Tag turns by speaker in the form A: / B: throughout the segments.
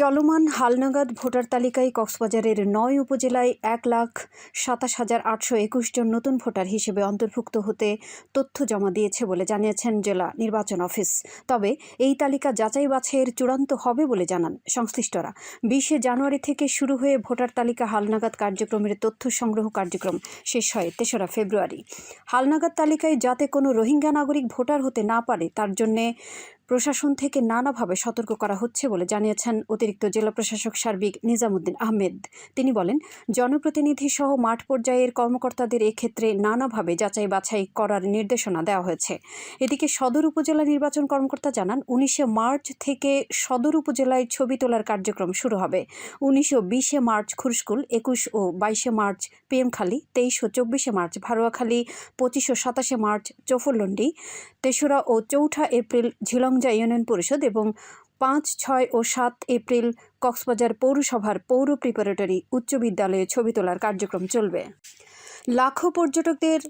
A: চলমান হালনাগাদ ভোটার তালিকায় কক্সবাজারের নয় উপজেলায় এক লাখ সাতাশ হাজার আটশো একুশ জন নতুন ভোটার হিসেবে অন্তর্ভুক্ত হতে তথ্য জমা দিয়েছে বলে জানিয়েছেন জেলা নির্বাচন অফিস। তবে এই তালিকা যাচাই বাছাইয়ের চূড়ান্ত হবে বলে জানান সংশ্লিষ্টরা। বিশে জানুয়ারি থেকে শুরু হয়ে ভোটার তালিকা হালনাগাদ কার্যক্রমের তথ্য সংগ্রহ কার্যক্রম শেষ হয় তেসরা ফেব্রুয়ারি। হালনাগাদ তালিকায় যাতে কোনো রোহিঙ্গা নাগরিক ভোটার হতে না পারে, তার জন্যে প্রশাসন থেকে নানাভাবে সতর্ক করা হচ্ছে বলে জানিয়েছেন অতিরিক্ত জেলা প্রশাসক সার্বিক নিজামুদ্দিন আহমেদ। তিনি বলেন জনপ্রতিনিধি সহ মাঠ পর্যায়ের কর্মকর্তাদের এক্ষেত্রে নানাভাবে যাচাই বাছাই করার নির্দেশনা দেওয়া হয়েছে। এদিকে সদর উপজেলা নির্বাচন কর্মকর্তা জানান, উনিশে মার্চ থেকে সদর উপজেলায় ছবি তোলার কার্যক্রম শুরু হবে। উনিশ ও বিশে মার্চ খুরস্কুল একুশ ও বাইশে মার্চ পিএমখালী তেইশ ও চব্বিশে মার্চ ভারোয়াখালী, পঁচিশ ও সাতাশে মার্চ চফরলন্ডি তেসরা ও চৌঠা এপ্রিল ঝিলংজা ইউনিয়ন পরিষদ এবং পাঁচ, ছয় ও সাত এপ্রিল কক্সবাজার পৌরসভার পৌর প্রিপারেটরি উচ্চ বিদ্যালয়ে ছবি তোলার কার্যক্রম চলবে। লাখো পর্যটকদের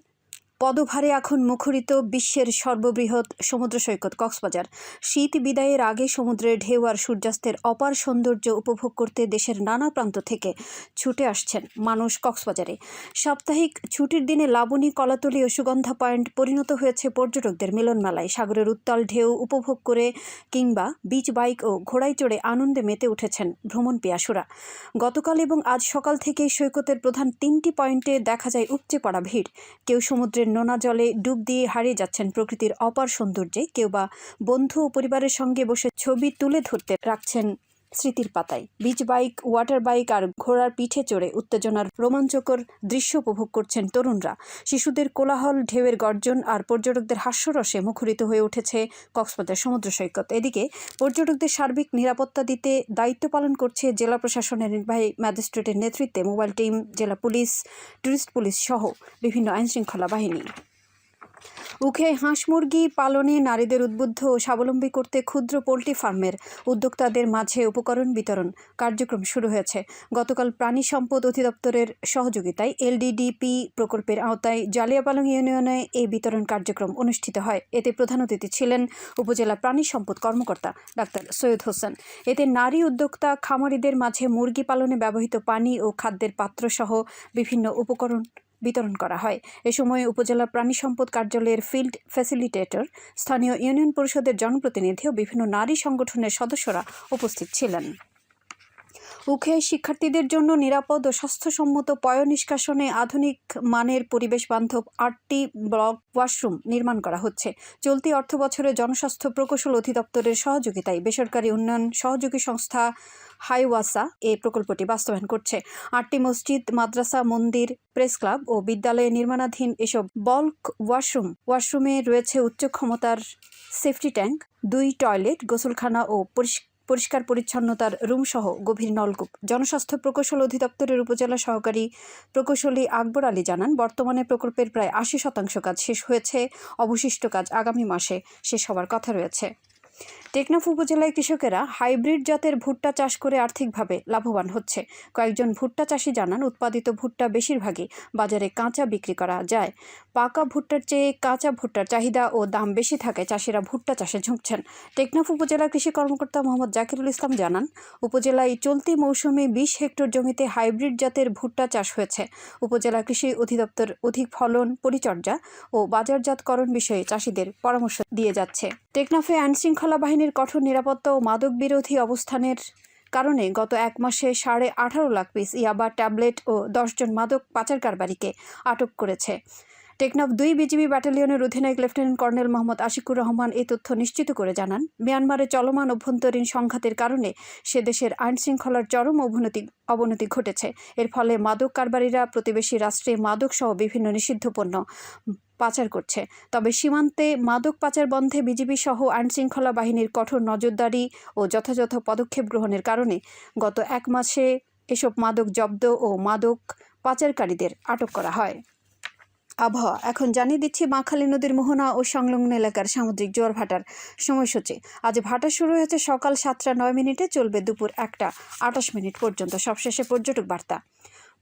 A: পদভারে এখন মুখরিত বিশ্বের সর্ববৃহৎ সমুদ্র সৈকত কক্সবাজার। শীত বিদায়ের আগে সমুদ্রের ঢেউ আর সূর্যাস্তের অপার সৌন্দর্য উপভোগ করতে দেশের নানা প্রান্ত থেকে ছুটে আসছেন মানুষ কক্সবাজারে। সাপ্তাহিক ছুটির দিনে লাবণী, কলাতলি ও সুগন্ধা পয়েন্ট পরিণত হয়েছে পর্যটকদের মিলনমেলায়। সাগরের উত্তাল ঢেউ উপভোগ করে কিংবা বিচ বাইক ও ঘোড়ায় চড়ে আনন্দে মেতে উঠেছেন ভ্রমণ পিয়াসুরা। গতকাল এবং আজ সকাল থেকে সৈকতের প্রধান তিনটি পয়েন্টে দেখা যায় উপচে পড়া ভিড়। কেউ সমুদ্রের নোনা জলে ডুব দিয়ে হারিয়ে যাচ্ছেন প্রকৃতির অপার সৌন্দর্যে। কেউ বা বন্ধু ও পরিবারের সঙ্গে বসে ছবি তুলে ধরতে রাখছেন স্মৃতির পাতায়। বিচ বাইক ওয়াটার বাইক আর ঘোড়ার পিঠে চড়ে উত্তেজনার রোমাঞ্চকর দৃশ্য উপভোগ করছেন তরুণরা। শিশুদের কোলাহল, ঢেউয়ের গর্জন আর পর্যটকদের হাস্যরসে মুখরিত হয়ে উঠেছে কক্সবাজার সমুদ্র সৈকত। এদিকে, পর্যটকদের সার্বিক নিরাপত্তা দিতে দায়িত্ব পালন করছে জেলা প্রশাসনের নির্বাহী ম্যাজিস্ট্রেটের নেতৃত্বে মোবাইল টিম, জেলা পুলিশ, টুরিস্ট পুলিশ সহ বিভিন্ন আইনশৃঙ্খলা বাহিনী। উখে হাঁস মুরগি পালনে নারীদের উদ্বুদ্ধ ও স্বাবলম্বী করতে ক্ষুদ্র পোলট্রি ফার্মের উদ্যোক্তাদের মাঝে উপকরণ বিতরণ কার্যক্রম শুরু হয়েছে। গতকাল প্রাণী সম্পদ অধিদপ্তরের সহযোগিতায় এলডিডিপি প্রকল্পের আওতায় জালিয়াপালং ইউনিয়নে এই বিতরণ কার্যক্রম অনুষ্ঠিত হয়। এতে প্রধান অতিথি ছিলেন উপজেলা প্রাণী সম্পদ কর্মকর্তা ডাক্তার সৈয়দ হোসেন। এতে নারী উদ্যোক্তা, খামারিদের মাঝে মুরগি পালনে ব্যবহৃত পানি ও খাদ্যের পাত্রসহ বিভিন্ন উপকরণ বিতরণ করা হয়। এ সময় উপজেলা প্রাণী সম্পদ কার্যালয়ের ফিল্ড ফ্যাসিলিটেটর, স্থানীয় ইউনিয়ন পরিষদের জনপ্রতিনিধি ও বিভিন্ন নারী সংগঠনের সদস্যরা উপস্থিত ছিলেন। উখে শিক্ষার্থীদের জন্য নিরাপদ ও স্বাস্থ্যসম্মত পয় নিষ্কাশনে আধুনিক মানের পরিবেশ বান্ধব আটটি ব্লক ওয়াশরুম নির্মাণ করা হচ্ছে। চলতি অর্থ বছরে জনস্বাস্থ্য প্রকৌশল অধিদপ্তরের সহযোগিতায় বেসরকারি উন্নয়ন সহযোগী সংস্থা হাইওয়াসা এই প্রকল্পটি বাস্তবায়ন করছে। আটটি মসজিদ, মাদ্রাসা, মন্দির, প্রেস ক্লাব ও বিদ্যালয়ে নির্মাণাধীন এসব বল্ক ওয়াশরুম, ওয়াশরুমে রয়েছে উচ্চ ক্ষমতার সেফটি ট্যাঙ্ক, দুই টয়লেট, গোসলখানা ও পরিষ্কার পরিষ্কার পরিচ্ছন্নতার রুমসহ গভীর নলকূপ। জনস্বাস্থ্য প্রকৌশল অধিদপ্তরের উপজেলা সহকারী প্রকৌশলী আকবর আলী জানান, বর্তমানে প্রকল্পের প্রায় আশি শতাংশ কাজ শেষ হয়েছে। অবশিষ্ট কাজ আগামী মাসে শেষ হওয়ার কথা রয়েছে। টেকনাফ উপজেলায় কৃষকেরা হাইব্রিড জাতের ভুট্টা চাষ করে আর্থিকভাবে লাভবান হচ্ছে। কয়েকজন ভুট্টা চাষি জানান, উৎপাদিত ভুট্টা বেশিরভাগই বাজারে কাঁচা বিক্রি করা যায়। পাকা ভুট্টার চেয়ে কাঁচা ভুট্টার চাহিদা ও দাম বেশি থাকে, চাষিরা ভুট্টা চাষে ঝুঁকছেন। টেকনাফ উপজেলা কৃষি কর্মকর্তা মোহাম্মদ জাকিরুল ইসলাম জানান, উপজেলায় চলতি মৌসুমে বিশ হেক্টর জমিতে হাইব্রিড জাতের ভুট্টা চাষ হয়েছে। উপজেলা কৃষি অধিদপ্তর অধিক ফলন পরিচর্যা ও বাজারজাতকরণ বিষয়ে চাষিদের পরামর্শ দিয়ে যাচ্ছে। টেকনাফে আইনশৃঙ্খলা বাহিনীর কঠোর নিরাপত্তা ও মাদক বিরোধী অবস্থানের কারণে গত এক মাসে সাড়ে আঠারো লাখ পিস ইয়াবা ট্যাবলেট ও দশজন মাদক পাচার কারবারিকে আটক করেছে। টেকনাফ দুই বিজিবি ব্যাটালিয়নের অধিনায়ক লেফটেন্যান্ট কর্নেল মোহাম্মদ আশিকুর রহমান এই তথ্য নিশ্চিত করে জানান। মিয়ানমারে চলমান অভ্যন্তরীণ সংঘাতের কারণে সে দেশের আইন শৃঙ্খলার চরম অবনতি অবনতি ঘটেছে। এর ফলে মাদক কারবারিরা, প্রতিবেশী রাষ্ট্রে মাদক সহ বিভিন্ন নিষিদ্ধ পণ্য পাচার করছে। তবে সীমান্তে মাদক পাচার বন্ধে বিজিবি সহ আইনশৃঙ্খলা বাহিনীর কঠোর নজরদারি ও যথাযথ পদক্ষেপ গ্রহণের কারণে গত এক মাসে এসব মাদক জব্দ ও মাদক পাচারকারীদের আটক করা হয়। আবহাওয়া, এখন জানিয়ে দিচ্ছি মাখালী নদীর মোহনা ও সংলগ্ন এলাকার সামুদ্রিক জোয়ার ভাটার সময়সূচি। আজ ভাটা শুরু হয়েছে সকাল সাতটা নয় মিনিটে, চলবে দুপুর একটা আটাশ মিনিট পর্যন্ত। সবশেষে পর্যটক বার্তা।